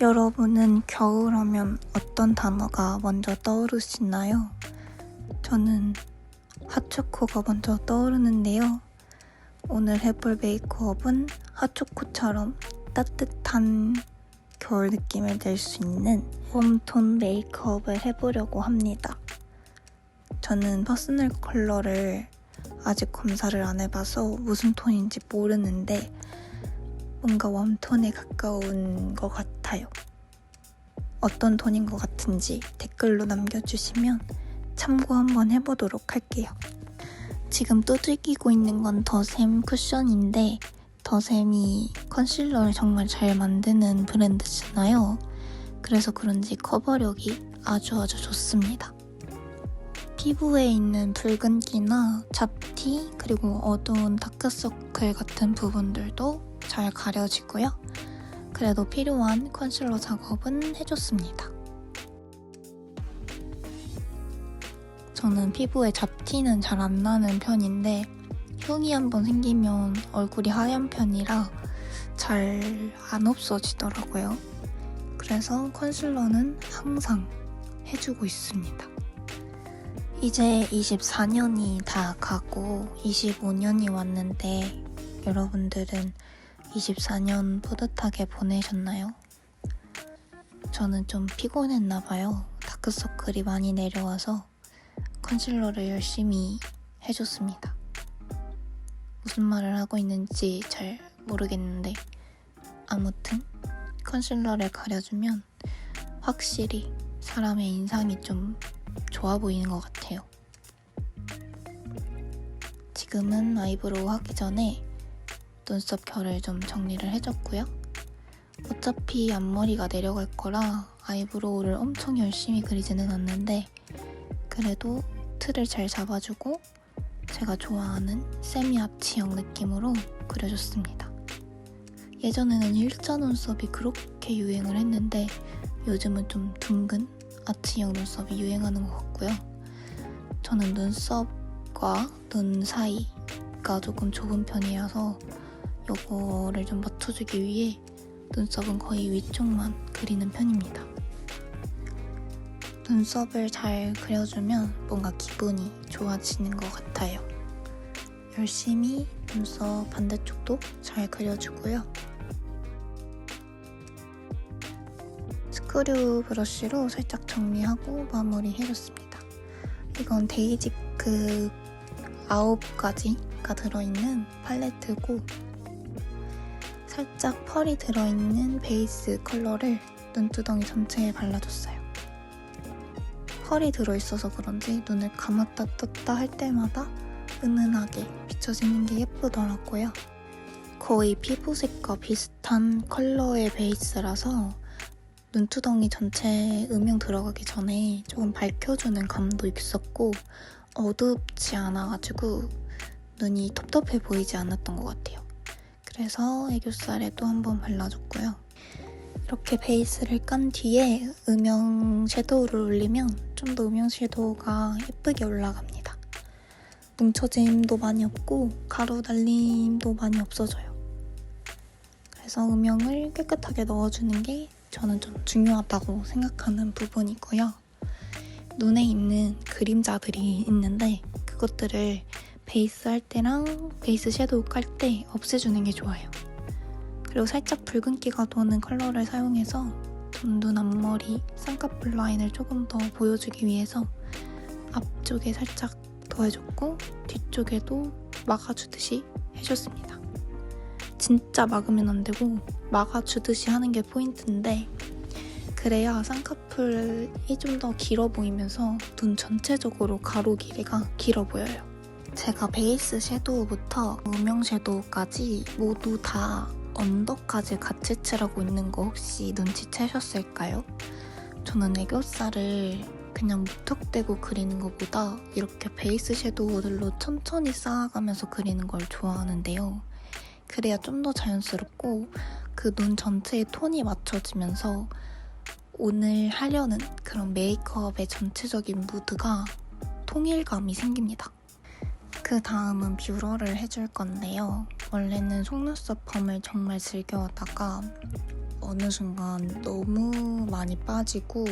여러분은 겨울하면 어떤 단어가 먼저 떠오르시나요? 저는 핫초코가 먼저 떠오르는데요. 오늘 해볼 메이크업은 핫초코처럼 따뜻한 겨울 느낌을 낼 수 있는 웜톤 메이크업을 해보려고 합니다. 저는 퍼스널 컬러를 아직 검사를 안 해봐서 무슨 톤인지 모르는데 뭔가 웜톤에 가까운 것 같아요. 어떤 톤인 것 같은지 댓글로 남겨주시면 참고 한번 해보도록 할게요. 지금 두들기고 있는 건 더샘 쿠션인데 더샘이 컨실러를 정말 잘 만드는 브랜드잖아요. 그래서 그런지 커버력이 아주 아주 좋습니다. 피부에 있는 붉은기나 잡티 그리고 어두운 다크서클 같은 부분들도 잘 가려지고요. 그래도 필요한 컨실러 작업은 해줬습니다. 저는 피부에 잡티는 잘 안 나는 편인데 흉이 한번 생기면 얼굴이 하얀 편이라 잘 안 없어지더라고요. 그래서 컨실러는 항상 해주고 있습니다. 이제 24년이 다 가고 25년이 왔는데 여러분들은 24년 뿌듯하게 보내셨나요? 저는 좀 피곤했나 봐요. 다크서클이 많이 내려와서 컨실러를 열심히 해줬습니다. 무슨 말을 하고 있는지 잘 모르겠는데 아무튼 컨실러를 가려주면 확실히 사람의 인상이 좀 좋아 보이는 것 같아요. 지금은 아이브로우 하기 전에 눈썹 결을 좀 정리를 해줬고요. 어차피 앞머리가 내려갈 거라 아이브로우를 엄청 열심히 그리지는 않는데 그래도 틀을 잘 잡아주고 제가 좋아하는 세미 앞치형 느낌으로 그려줬습니다. 예전에는 일자 눈썹이 그렇게 유행을 했는데 요즘은 좀 둥근 아치형 눈썹이 유행하는 것 같고요. 저는 눈썹과 눈 사이가 조금 좁은 편이라서 이거를 좀 맞춰주기 위해 눈썹은 거의 위쪽만 그리는 편입니다. 눈썹을 잘 그려주면 뭔가 기분이 좋아지는 것 같아요. 열심히 눈썹 반대쪽도 잘 그려주고요. 스크류 브러쉬로 살짝 정리하고 마무리 해줬습니다. 이건 데이지크 9가지가 들어있는 팔레트고 살짝 펄이 들어있는 베이스 컬러를 눈두덩이 전체에 발라줬어요. 펄이 들어있어서 그런지 눈을 감았다 떴다 할 때마다 은은하게 비춰지는 게 예쁘더라고요. 거의 피부색과 비슷한 컬러의 베이스라서 눈두덩이 전체 음영 들어가기 전에 조금 밝혀주는 감도 있었고 어둡지 않아가지고 눈이 텁텁해 보이지 않았던 것 같아요. 그래서 애교살에 또 한 번 발라줬고요. 이렇게 베이스를 깐 뒤에 음영 섀도우를 올리면 좀 더 음영 섀도우가 예쁘게 올라갑니다. 뭉쳐짐도 많이 없고 가루 날림도 많이 없어져요. 그래서 음영을 깨끗하게 넣어주는 게 저는 좀 중요하다고 생각하는 부분이고요. 눈에 있는 그림자들이 있는데 그것들을 베이스 할 때랑 베이스 섀도우 깔 때 없애주는 게 좋아요. 그리고 살짝 붉은기가 도는 컬러를 사용해서 눈 앞머리 쌍꺼풀 라인을 조금 더 보여주기 위해서 앞쪽에 살짝 더해줬고 뒤쪽에도 막아주듯이 해줬습니다. 진짜 막으면 안 되고 막아주듯이 하는 게 포인트인데 그래야 쌍꺼풀이 좀 더 길어 보이면서 눈 전체적으로 가로 길이가 길어 보여요. 제가 베이스 섀도우부터 음영 섀도우까지 모두 다 언더까지 같이 칠하고 있는 거 혹시 눈치채셨을까요? 저는 애교살을 그냥 무턱대고 그리는 것보다 이렇게 베이스 섀도우들로 천천히 쌓아가면서 그리는 걸 좋아하는데요. 그래야 좀 더 자연스럽고 그 눈 전체의 톤이 맞춰지면서 오늘 하려는 그런 메이크업의 전체적인 무드가 통일감이 생깁니다. 그 다음은 뷰러를 해줄 건데요. 원래는 속눈썹 펌을 정말 즐겨하다가 어느 순간 너무 많이 빠지고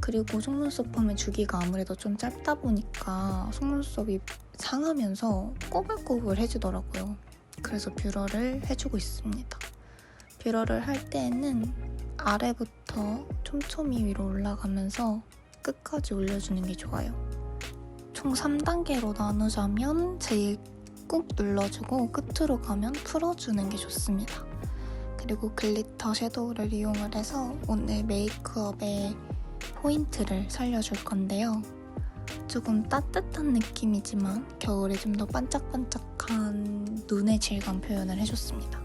그리고 속눈썹 하면 주기가 아무래도 좀 짧다 보니까 속눈썹이 상하면서 꼬불꼬불해지더라고요. 그래서 뷰러를 해주고 있습니다. 뷰러를 할 때에는 아래부터 촘촘히 위로 올라가면서 끝까지 올려주는 게 좋아요. 총 3단계로 나누자면 제일 꾹 눌러주고 끝으로 가면 풀어주는 게 좋습니다. 그리고 글리터 섀도우를 이용을 해서 오늘 메이크업의 포인트를 살려줄 건데요. 조금 따뜻한 느낌이지만 겨울에 좀 더 반짝반짝한 눈의 질감 표현을 해줬습니다.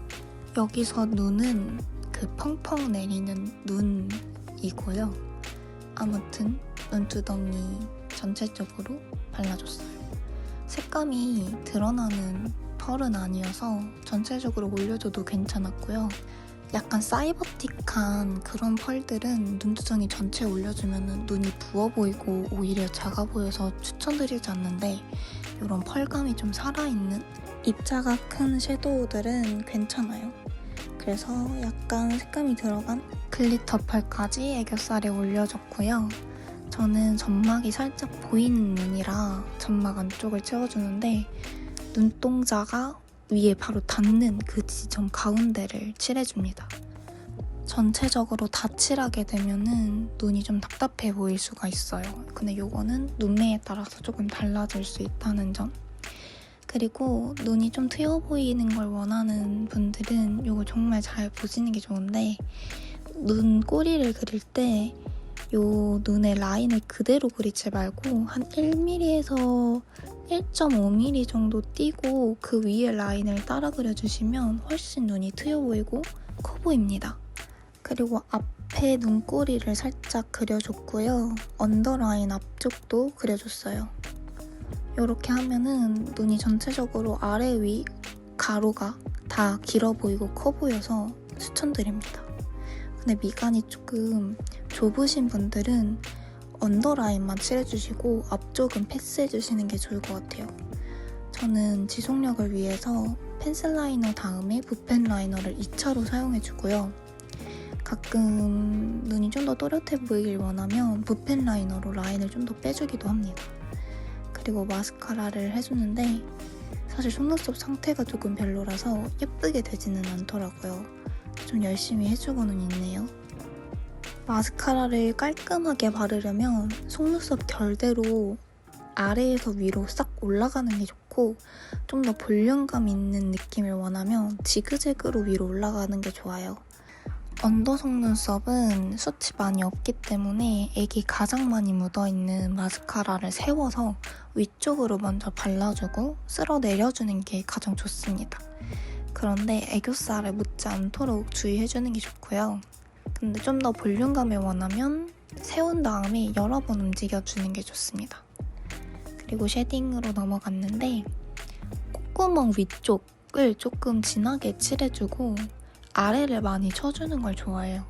여기서 눈은 그 펑펑 내리는 눈이고요. 아무튼 눈두덩이 전체적으로 발라줬어요. 색감이 드러나는 펄은 아니어서 전체적으로 올려줘도 괜찮았고요. 약간 사이버틱한 그런 펄들은 눈두덩이 전체에 올려주면 눈이 부어 보이고 오히려 작아 보여서 추천드리지 않는데 이런 펄감이 좀 살아있는 입자가 큰 섀도우들은 괜찮아요. 그래서 약간 색감이 들어간 글리터 펄까지 애교살에 올려줬고요. 저는 점막이 살짝 보이는 눈이라 점막 안쪽을 채워주는데 눈동자가 위에 바로 닿는 그 지점 가운데를 칠해줍니다. 전체적으로 다 칠하게 되면은 눈이 좀 답답해 보일 수가 있어요. 근데 요거는 눈매에 따라서 조금 달라질 수 있다는 점. 그리고 눈이 좀 트여 보이는 걸 원하는 분들은 요거 정말 잘 보시는 게 좋은데 눈 꼬리를 그릴 때 요 눈의 라인을 그대로 그리지 말고 한 1mm에서 1.5mm 정도 띄고 그 위에 라인을 따라 그려주시면 훨씬 눈이 트여 보이고 커 보입니다. 그리고 앞에 눈꼬리를 살짝 그려줬고요. 언더라인 앞쪽도 그려줬어요. 이렇게 하면은 눈이 전체적으로 아래 위 가로가 다 길어 보이고 커 보여서 추천드립니다. 근데 미간이 조금 좁으신 분들은 언더라인만 칠해주시고 앞쪽은 패스해주시는 게 좋을 것 같아요. 저는 지속력을 위해서 펜슬 라이너 다음에 붓펜 라이너를 2차로 사용해주고요. 가끔 눈이 좀 더 또렷해 보이길 원하면 붓펜 라이너로 라인을 좀 더 빼주기도 합니다. 그리고 마스카라를 해주는데 사실 속눈썹 상태가 조금 별로라서 예쁘게 되지는 않더라고요. 좀 열심히 해주고는 있네요. 마스카라를 깔끔하게 바르려면 속눈썹 결대로 아래에서 위로 싹 올라가는 게 좋고 좀 더 볼륨감 있는 느낌을 원하면 지그재그로 위로 올라가는 게 좋아요. 언더 속눈썹은 숱이 많이 없기 때문에 액이 가장 많이 묻어있는 마스카라를 세워서 위쪽으로 먼저 발라주고 쓸어 내려주는 게 가장 좋습니다. 그런데 애교살에 묻지 않도록 주의해주는 게 좋고요. 근데 좀 더 볼륨감을 원하면 세운 다음에 여러 번 움직여주는 게 좋습니다. 그리고 쉐딩으로 넘어갔는데 콧구멍 위쪽을 조금 진하게 칠해주고 아래를 많이 쳐주는 걸 좋아해요.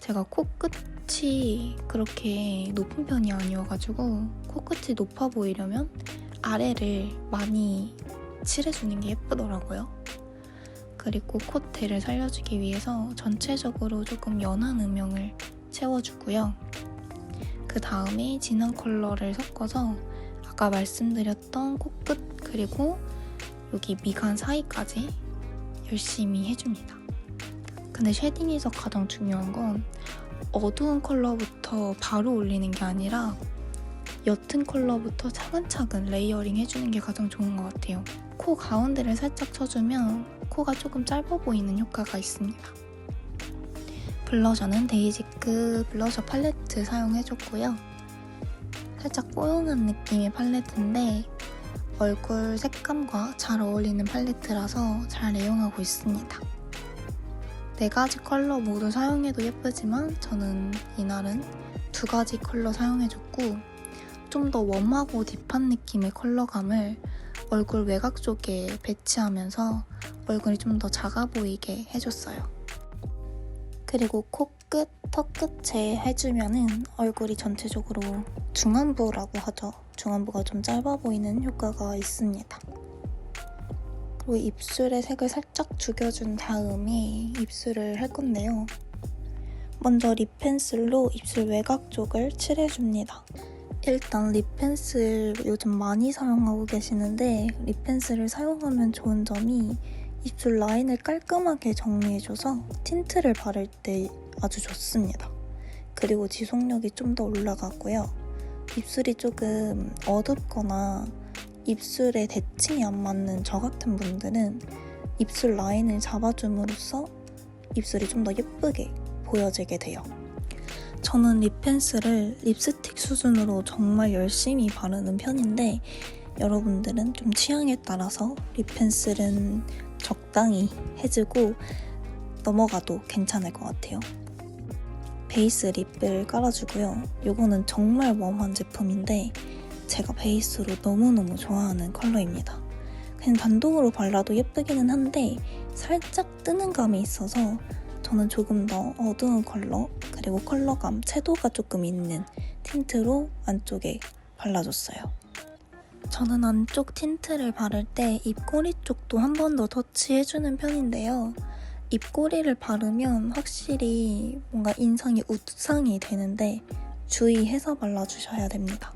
제가 코끝이 그렇게 높은 편이 아니어가지고 코끝이 높아 보이려면 아래를 많이 칠해주는 게 예쁘더라고요. 그리고 콧대를 살려주기 위해서 전체적으로 조금 연한 음영을 채워주고요. 그 다음에 진한 컬러를 섞어서 아까 말씀드렸던 코끝 그리고 여기 미간 사이까지 열심히 해줍니다. 근데 쉐딩에서 가장 중요한 건 어두운 컬러부터 바로 올리는 게 아니라 옅은 컬러부터 차근차근 레이어링 해주는 게 가장 좋은 것 같아요. 코 가운데를 살짝 쳐주면 코가 조금 짧아 보이는 효과가 있습니다. 블러셔는 데이지크 블러셔 팔레트 사용해줬고요. 살짝 뽀용한 느낌의 팔레트인데 얼굴 색감과 잘 어울리는 팔레트라서 잘 애용하고 있습니다. 네 가지 컬러 모두 사용해도 예쁘지만 저는 이날은 두 가지 컬러 사용해줬고 좀 더 웜하고 딥한 느낌의 컬러감을 얼굴 외곽 쪽에 배치하면서 얼굴이 좀 더 작아 보이게 해줬어요. 그리고 코끝, 턱끝에 해주면은 얼굴이 전체적으로 중안부라고 하죠. 중안부가 좀 짧아 보이는 효과가 있습니다. 립으로 입술의 색을 살짝 죽여준 다음에 입술을 할 건데요. 먼저 립 펜슬로 입술 외곽 쪽을 칠해줍니다. 일단 립 펜슬 요즘 많이 사용하고 계시는데 립 펜슬을 사용하면 좋은 점이 입술 라인을 깔끔하게 정리해줘서 틴트를 바를 때 아주 좋습니다. 그리고 지속력이 좀 더 올라가고요. 입술이 조금 어둡거나 입술에 대칭이 안 맞는 저 같은 분들은 입술 라인을 잡아줌으로써 입술이 좀 더 예쁘게 보여지게 돼요. 저는 립 펜슬을 립스틱 수준으로 정말 열심히 바르는 편인데 여러분들은 좀 취향에 따라서 립 펜슬은 적당히 해주고 넘어가도 괜찮을 것 같아요. 베이스 립을 깔아주고요. 이거는 정말 웜한 제품인데 제가 베이스로 너무너무 좋아하는 컬러입니다. 그냥 단독으로 발라도 예쁘기는 한데 살짝 뜨는 감이 있어서 저는 조금 더 어두운 컬러 그리고 컬러감, 채도가 조금 있는 틴트로 안쪽에 발라줬어요. 저는 안쪽 틴트를 바를 때 입꼬리 쪽도 한 번 더 터치해주는 편인데요. 입꼬리를 바르면 확실히 뭔가 인상이 우상이 되는데 주의해서 발라주셔야 됩니다.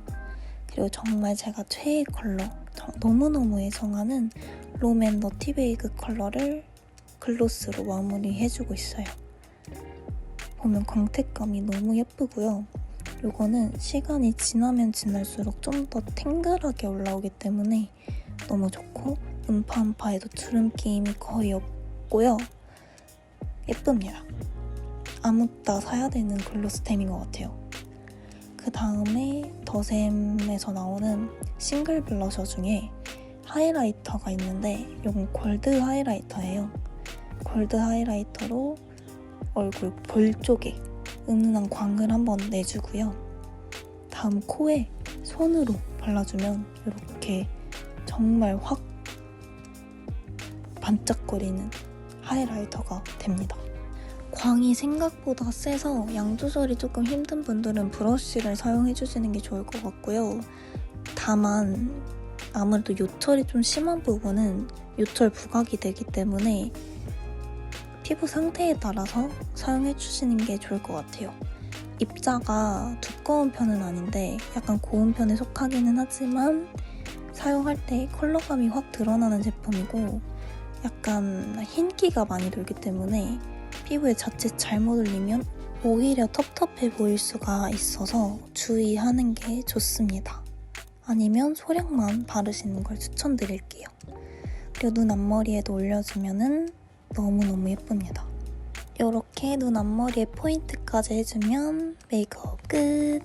그리고 정말 제가 최애 컬러, 저- 너무너무 애정하는 롬앤 너티베이그 컬러를 글로스로 마무리해주고 있어요. 보면 광택감이 너무 예쁘고요. 이거는 시간이 지나면 지날수록 좀 더 탱글하게 올라오기 때문에 너무 좋고 음파 음파에도 주름김이 거의 없고요. 예쁩니다. 아무따 사야 되는 글로스템인 것 같아요. 그 다음에 더샘에서 나오는 싱글 블러셔 중에 하이라이터가 있는데 이건 골드 하이라이터예요. 골드 하이라이터로 얼굴 볼 쪽에 은은한 광을 한번 내주고요. 다음 코에 손으로 발라주면 이렇게 정말 확 반짝거리는 하이라이터가 됩니다. 광이 생각보다 세서 양 조절이 조금 힘든 분들은 브러쉬를 사용해 주시는 게 좋을 것 같고요. 다만 아무래도 요철이 좀 심한 부분은 요철 부각이 되기 때문에 피부 상태에 따라서 사용해 주시는 게 좋을 것 같아요. 입자가 두꺼운 편은 아닌데 약간 고운 편에 속하기는 하지만 사용할 때 컬러감이 확 드러나는 제품이고 약간 흰기가 많이 돌기 때문에 피부에 자칫 잘못 올리면 오히려 텁텁해 보일 수가 있어서 주의하는 게 좋습니다. 아니면 소량만 바르시는 걸 추천드릴게요. 그리고 눈 앞머리에도 올려주면은 너무너무 예쁩니다. 이렇게 눈 앞머리에 포인트까지 해주면 메이크업 끝!